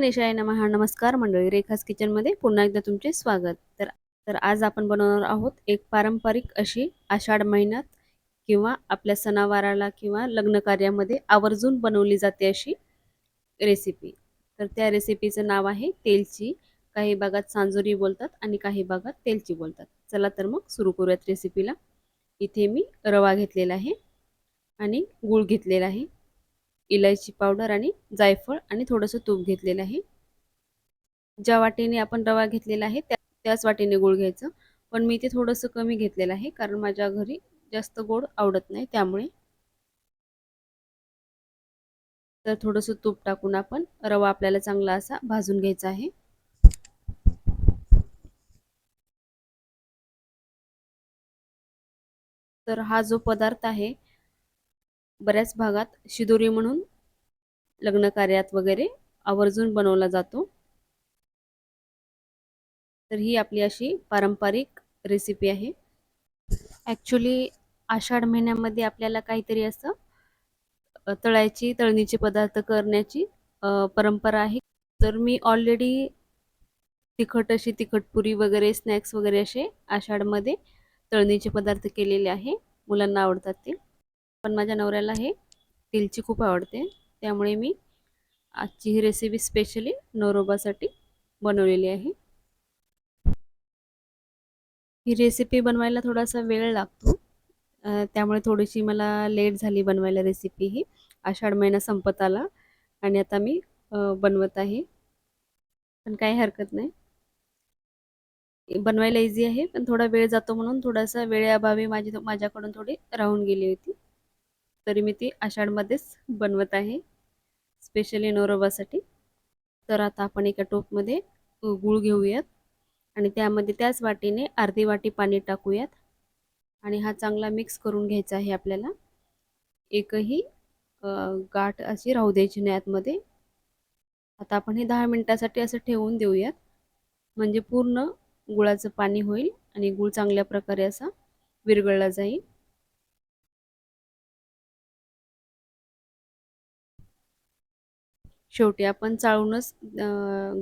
गणेशाय नमहा नमस्कार मंडळी रेखास किचनमध्ये पुन्हा एकदा तुमचे स्वागत. तर तर आज आपण बनवणार आहोत एक पारंपरिक अशी आषाढ महिन्यात किंवा आपल्या सणावाराला किंवा लग्न कार्यामध्ये आवर्जून बनवली जाते अशी रेसिपी तर त्या रेसिपीचं नाव आहे तेलची. काही भागात सांजोरी बोलतात आणि काही भागात तेलची बोलतात. चला तर मग सुरू करूयात रेसिपीला इथे मी रवा घेतलेला आहे आणि गूळ घेतलेला आहे. इलायची पावडर आणि जायफळ आणि थोडंसं तूप घेतलेलं आहे. ज्या वाटीने आपण रवा घेतलेला आहे त्या त्याच वाटीने गोड घ्यायचं. पण मी ते थोडंसं कमी घेतलेलं आहे कारण माझ्या घरी जास्त गोड आवडत नाही त्यामुळे. तर थोडंसं तूप टाकून आपण रवा आपल्याला चांगला असा भाजून घ्यायचा आहे. तर हा जो पदार्थ आहे बऱ्याच भागात शिदोरी म्हणून लग्न कार्यात वगैरे आवर्जून बनवला जातो. तर ही आपली अशी पारंपरिक रेसिपी आहे. ॲक्च्युली आषाढ महिन्यामध्ये आपल्याला काहीतरी असं तळायची तळणीचे पदार्थ करण्याची परंपरा आहे. तर मी ऑलरेडी तिखट अशी तिखटपुरी वगैरे स्नॅक्स वगैरे असे आषाढमध्ये तळणीचे पदार्थ केलेले आहे. मुलांना आवडतात ते. पण माझ्या नवऱ्याला हे तिलची खूप आवडते. त्यामुळे मी आजची ही रेसिपी स्पेशली नवरोबासाठी बनवलेली आहे. ही रेसिपी बनवायला थोडासा वेळ लागतो. त्यामुळे थोडीशी मला लेट झाली बनवायला रेसिपी ही. आषाढ महिना संपत आला आणि आता मी बनवत आहे. पण काही हरकत नाही. बनवायला इझी आहे पण थोडा वेळ जातो म्हणून थोडासा वेळेअभावी माझी माझ्याकडून थोडी राहून गेली होती. तरी मी ती आषाढमध्येच बनवत आहे स्पेशली नवरोबासाठी. तर आता आपण एका टोपमध्ये गूळ घेऊयात आणि त्यामध्ये त्याच वाटीने अर्धी वाटी पाणी टाकूयात आणि हा चांगला मिक्स करून घ्यायचा आहे आपल्याला. एकही गाठ अशी राहू द्यायची नाही आतमध्ये. आता आपण हे दहा मिनटासाठी असं ठेवून देऊयात. म्हणजे पूर्ण गुळाचं पाणी होईल आणि गुळ चांगल्या प्रकारे असा विरघळला जाईल. शेवटी आपण चाळूनच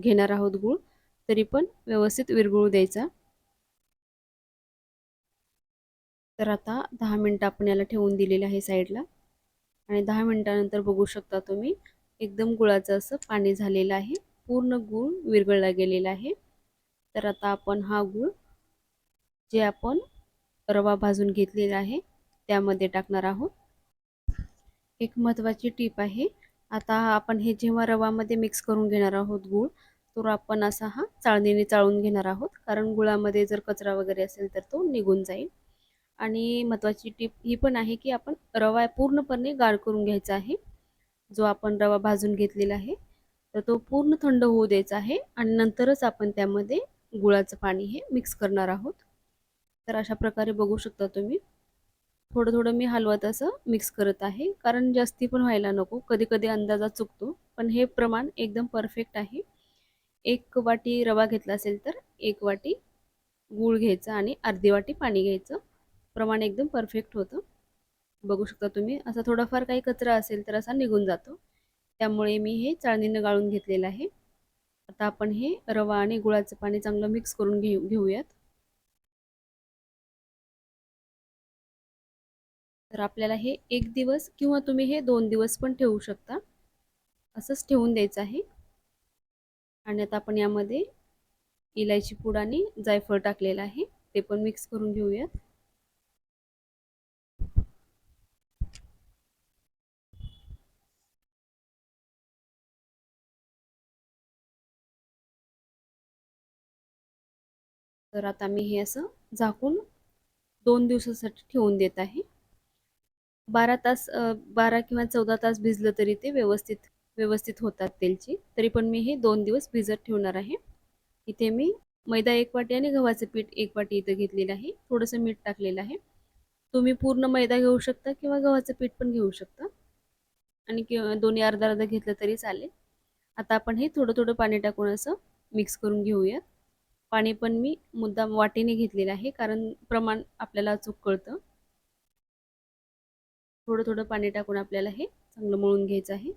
घेणार आहोत गूळ. तरी पण व्यवस्थित विरघळू द्यायचा. तर आता दहा मिनटं आपण याला ठेवून दिलेलं आहे साईडला. आणि दहा मिनटानंतर बघू शकता तुम्ही एकदम गुळाचं असं पाणी झालेलं आहे. पूर्ण गूळ विरघळला गेलेला आहे. तर आता आपण हा गूळ जे आपण रवा भाजून घेतलेला आहे त्यामध्ये टाकणार आहोत. एक महत्त्वाची टीप आहे आता आपण हे जेव्हा रवामध्ये मिक्स करून घेणार आहोत गूळ तर आपण असा हा चाळणीने चाळून घेणार आहोत. कारण गुळामध्ये जर कचरा वगैरे असेल तर तो निघून जाईल. आणि महत्त्वाची टीप ही पण आहे की आपण रवा पूर्णपणे गाळ करून घ्यायचा आहे. जो आपण रवा भाजून घेतलेला आहे तर तो पूर्ण थंड होऊ द्यायचा आहे आणि नंतरच आपण त्यामध्ये गुळाचं पाणी हे मिक्स करणार आहोत. तर अशा प्रकारे बघू शकता तुम्ही. थोडं थोडं मी हलवत असं मिक्स करत आहे. कारण जास्ती पण व्हायला नको. कधी कधी अंदाजा चुकतो. पण हे प्रमाण एकदम परफेक्ट आहे. एक वाटी रवा घेतला असेल तर एक वाटी गूळ घ्यायचं आणि अर्धी वाटी पाणी घ्यायचं. प्रमाण एकदम परफेक्ट होतं. बघू शकता तुम्ही. असा थोडाफार काही कचरा असेल तर असा निघून जातो. त्यामुळे मी हे चाळणीनं गाळून घेतलेलं आहे. आता आपण हे रवा आणि गुळाचं पाणी चांगलं मिक्स करून घेऊ घेऊयात. तर आपल्याला हे एक दिवस किंवा तुम्ही हे दोन दिवस पण ठेवू शकता. असंच ठेवून द्यायचं आहे. आणि आता आपण यामध्ये इलायची पूड आणि जायफळ टाकलेलं आहे. ते पण मिक्स करून घेऊयात. तर आता मी हे असं झाकून दोन दिवसासाठी ठेवून देत आहे. बारा तास बारा किंवा चौदा तास भिजलं तरी ते व्यवस्थित व्यवस्थित होतात तेलची. तरी पण मी हे दोन दिवस भिजत ठेवणार आहे. इथे मी मैदा एक वाटी आणि गव्हाचं पीठ एक वाटी इथं घेतलेलं आहे. थोडंसं मीठ टाकलेलं आहे. तुम्ही पूर्ण मैदा घेऊ शकता किंवा गव्हाचं पीठ पण घेऊ शकता. आणि किंवा दोन्ही अर्धा अर्धा घेतलं तरी चालेल. आता आपण हे थोडं थोडं पाणी टाकून असं मिक्स करून घेऊयात पाणी पण मी मुद्दाम वाटीने घेतलेलं आहे कारण प्रमाण आपल्याला अचूक कळतं. थोडं थोडं पाणी टाकून आपल्याला हे चांगलं मळून घ्यायचं आहे.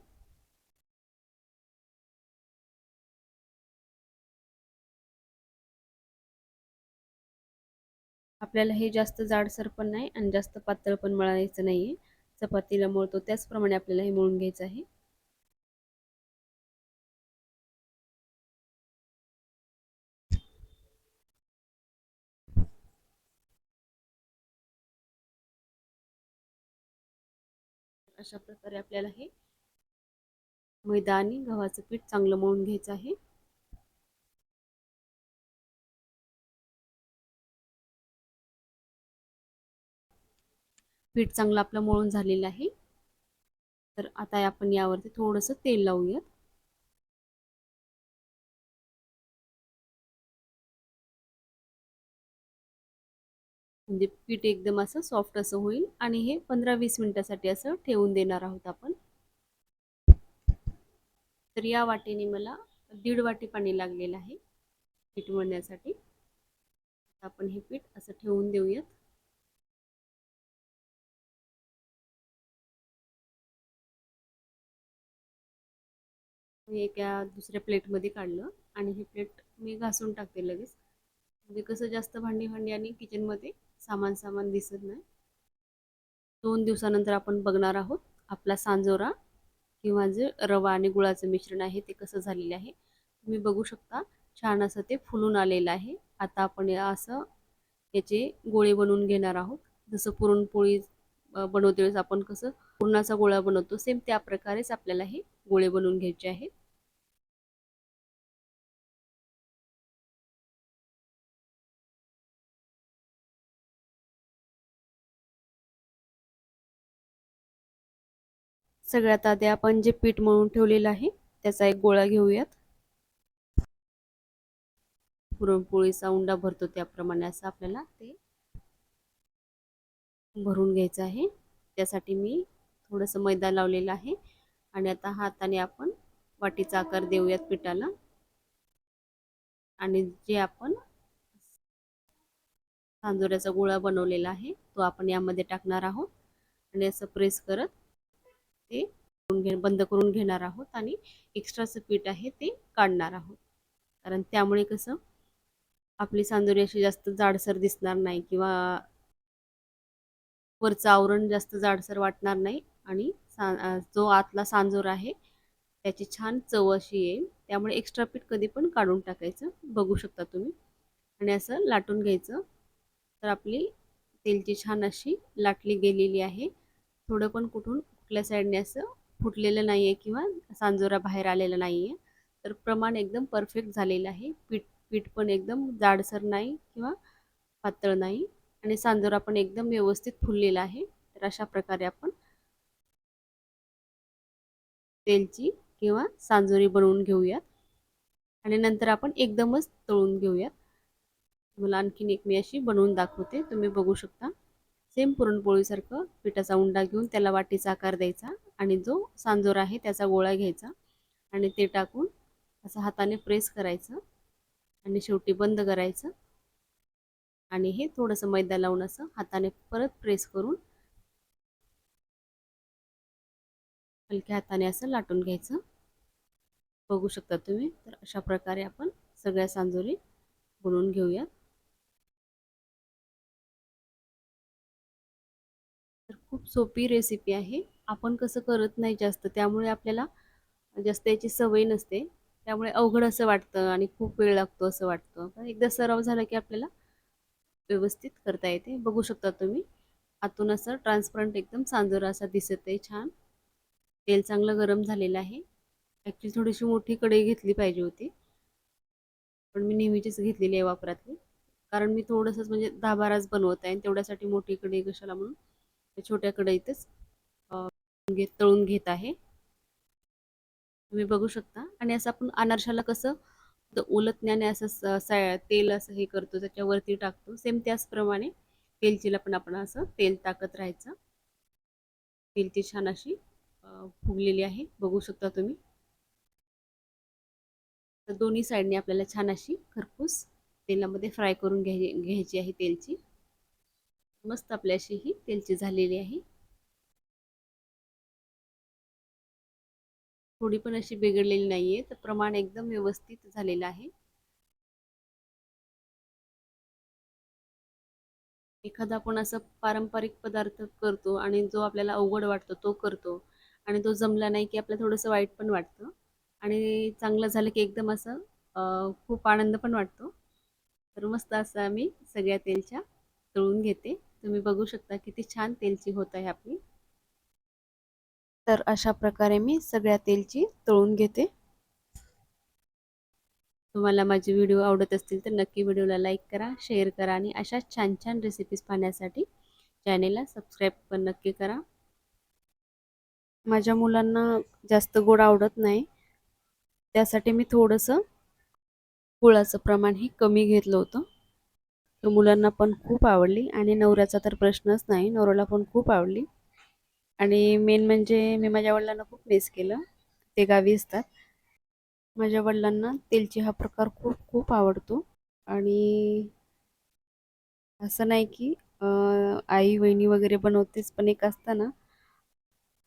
आपल्याला हे जास्त जाडसर पण नाही आणि जास्त पातळ पण मळायचं नाही आहे चपातीला मळतो त्याचप्रमाणे आपल्याला हे मळून घ्यायचं आहे. अशा प्रकारे आपल्याला हे मैदा आणि गव्हाचं पीठ चांगलं मळून घ्यायचं आहे. पीठ चांगलं आपलं मळून झालेलं आहे. तर आता आपण यावरती थोडंसं तेल लावूयात. म्हणजे पीठ एकदम असं सॉफ्ट असं होईल आणि हे पंधरा वीस मिनिटासाठी असं ठेवून देणार आहोत आपण. तर या वाटीने मला दीड वाटी पाणी लागलेलं आहे पीठ मळण्यासाठी. आपण हे पीठ असं ठेवून देऊयात. एका दुसऱ्या प्लेटमध्ये काढलं आणि हे प्लेट मी घासून टाकते लगेच. म्हणजे कसं जास्त भांडी भांडी आणि किचनमध्ये सामान सामान दिसत नाही. दोन दिवसानंतर आपण बघणार आहोत आपला सांजोरा किंवा जे रवा आणि गुळाचं मिश्रण आहे ते कसं झालेलं आहे. तुम्ही बघू शकता छान असं ते फुलून आलेलं आहे. आता आपण असं याचे गोळे बनवून घेणार आहोत. जसं पुरणपोळी बनवते वेळेस आपण कसं पुरणाचा गोळा बनवतो सेम त्या प्रकारेच आपल्याला हे गोळे बनवून घ्यायचे आहेत. सगळ्यात आधी आपण जे पीठ मळून ठेवलेलं आहे त्याचा एक गोळा घेऊयात. पुरणपोळीचा उंडा भरतो त्याप्रमाणे असं आपल्याला ते भरून घ्यायचं आहे. त्यासाठी मी थोडंसं मैदा लावलेलं आहे आणि आता हाताने आपण वाटीचा आकार देऊयात पिठाला. आणि जे आपण तांदुऱ्याचा गोळा बनवलेला आहे तो आपण यामध्ये टाकणार आहोत. आणि असं प्रेस करत ते घे बंद करून घेणार आहोत आणि एक्स्ट्राचं पीठ आहे ते काढणार आहोत. कारण त्यामुळे कसं आपली सांदोरी अशी जास्त जाडसर दिसणार नाही किंवा वरचं आवरण जास्त जाडसर वाटणार नाही आणि सा जो आतला सांजोर आहे त्याची छान चव अशी येईल. त्यामुळे एक्स्ट्रा पीठ कधी पण काढून टाकायचं बघू शकता तुम्ही. आणि असं लाटून घ्यायचं. तर आपली तेलची छान अशी लाटली गेलेली आहे. थोडं पण कुठून कुठल्या साईडने असं फुटलेलं नाही आहे किंवा सांजोरा बाहेर आलेला नाही आहे तर प्रमाण एकदम परफेक्ट झालेलं आहे. पीठ पीठ पण एकदम जाडसर नाही किंवा पातळ नाही आणि सांजोरा पण एकदम व्यवस्थित फुललेला आहे. तर अशा प्रकारे आपण तेलची किंवा सांजोरी बनवून घेऊयात. आणि नंतर आपण एकदमच तळून घेऊयात. मला आणखीन एक मी अशी बनवून दाखवते. तुम्ही बघू शकता. सेम पुरणपोळीसारखं पिठाचा उंडा घेऊन त्याला वाटीचा आकार द्यायचा आणि जो सांजोर आहे त्याचा गोळा घ्यायचा आणि ते टाकून असं हाताने प्रेस करायचं आणि शेवटी बंद करायचं. आणि हे थोडंसं मैदा लावून असं हाताने परत प्रेस करून हलक्या हाताने असं लाटून घ्यायचं. बघू शकता तुम्ही तर अशा प्रकारे आपण सगळ्या सांजोरी बनवून घेऊयात. खूप सोपी रेसिपी आहे. आपण कसं करत नाही जास्त त्यामुळे आपल्याला जास्त याची सवय नसते. त्यामुळे अवघड असं वाटतं आणि खूप वेळ लागतो असं वाटतं. पण एकदा सराव झाला की आपल्याला व्यवस्थित करता येते. बघू शकता तुम्ही. आतून असं ट्रान्सपरंट एकदम सांजोरा असा दिसत आहे छान. तेल चांगलं गरम झालेलं आहे. ॲक्च्युली थोडीशी मोठी कढई घेतली पाहिजे होती. पण मी नेहमीचीच घेतलेली आहे वापरातली. कारण मी थोडंसंच म्हणजे दहा बाराच बनवत आहे आणि तेवढ्यासाठी मोठी कढई कशाला म्हणून छोट्या कढईतच घेत तळून घेत आहे. तुम्ही बघू शकता. आणि असं आपण अनारशाला कसं ओलतण्याने असं तेल असं हे करतो त्याच्यावरती टाकतो. सेम त्याचप्रमाणे तेलचीला पण आपण असं तेल टाकत राहायचं. तेलची छान अशी फुगलेली आहे. बघू शकता तुम्ही. तर दोन्ही साईडने आपल्याला छान अशी खरपूस तेलामध्ये फ्राय करून घ्याय घ्यायची आहे तेलची. मस्त आपल्याशी ही तेलची झालेली आहे. थोडी पण अशी बिघडलेली नाहीये तर प्रमाण एकदम व्यवस्थित झालेलं आहे. एखादा आपण असं पारंपरिक पदार्थ करतो आणि जो आपल्याला अवघड वाटतो तो करतो. आणि तो जमला नाही की आपल्याला थोडंसं वाईट पण वाटतं. आणि चांगलं झालं की एकदम असं खूप आनंद पण वाटतो. तर मस्त असं आम्ही सगळ्या तेलच्या तळून घेते. तुम्ही बघू शकता किती छान तेलची होत आहे आपली. तर अशा प्रकारे मी सगळ्या तेलची तळून घेते. तुम्हाला माझे व्हिडिओ आवडत असतील तर नक्की व्हिडिओला लाईक करा शेअर करा आणि अशा छान छान रेसिपीज पाहण्यासाठी चॅनेलला सबस्क्राईब पण नक्की करा. माझ्या मुलांना जास्त गोड आवडत नाही. त्यासाठी मी थोडंसं गुळाचं प्रमाण हे कमी घेतलं होतं. तर मुलांना पण खूप आवडली आणि नवऱ्याचा तर प्रश्नच नाही नवऱ्याला पण खूप आवडली. आणि मेन म्हणजे मी माझ्या वडिलांना खूप मिस केलं. ते गावी असतात. माझ्या वडिलांना तेलची हा प्रकार खूप खूप आवडतो. आणि असं नाही की आई वहिनी वगैरे बनवतेच पण एक असतं ना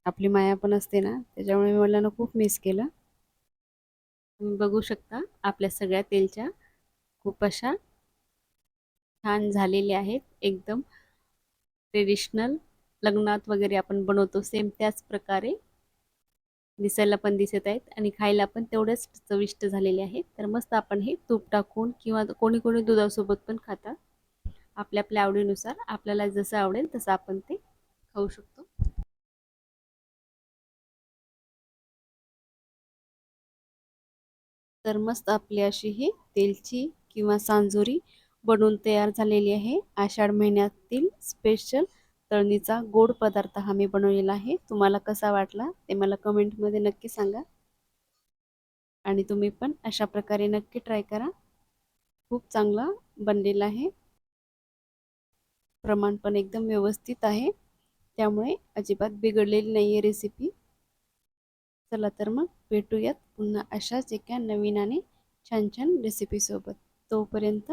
आपली माया पण असते ना त्याच्यामुळे मी वडिलांना खूप मिस केलं. तुम्ही बघू शकता आपल्या सगळ्या तेलच्या खूप अशा छान झालेले आहेत एकदम. ट्रेडिशनल लग्नात वगैरे आपण बनवतो सेम त्याच प्रकारे. दिसायला पण दिसत आहेत आणि खायला पण तेवढेच चविष्ट झालेले आहेत. तर मस्त आपण हे तूप टाकून किंवा कोणी कोणी दुधासोबत पण खाता आपल्या आपल्या आवडीनुसार आपल्याला जसं आवडेल तसं आपण ते खाऊ शकतो. तर मस्त आपली अशी ही तेलची किंवा सांजोरी बनवून तयार झालेली आहे. आषाढ महिन्यातील स्पेशल तळणीचा गोड पदार्थ हा मी बनवलेला आहे. तुम्हाला कसा वाटला ते मला कमेंटमध्ये नक्की सांगा. आणि तुम्ही पण अशा प्रकारे नक्की ट्राय करा. खूप चांगला बनलेला आहे. प्रमाण पण एकदम व्यवस्थित आहे. त्यामुळे अजिबात बिघडलेली नाही आहे रेसिपी चला तर मग भेटूयात पुन्हा अशाच एका नवीन आणि छान छान रेसिपीसोबत तोपर्यंत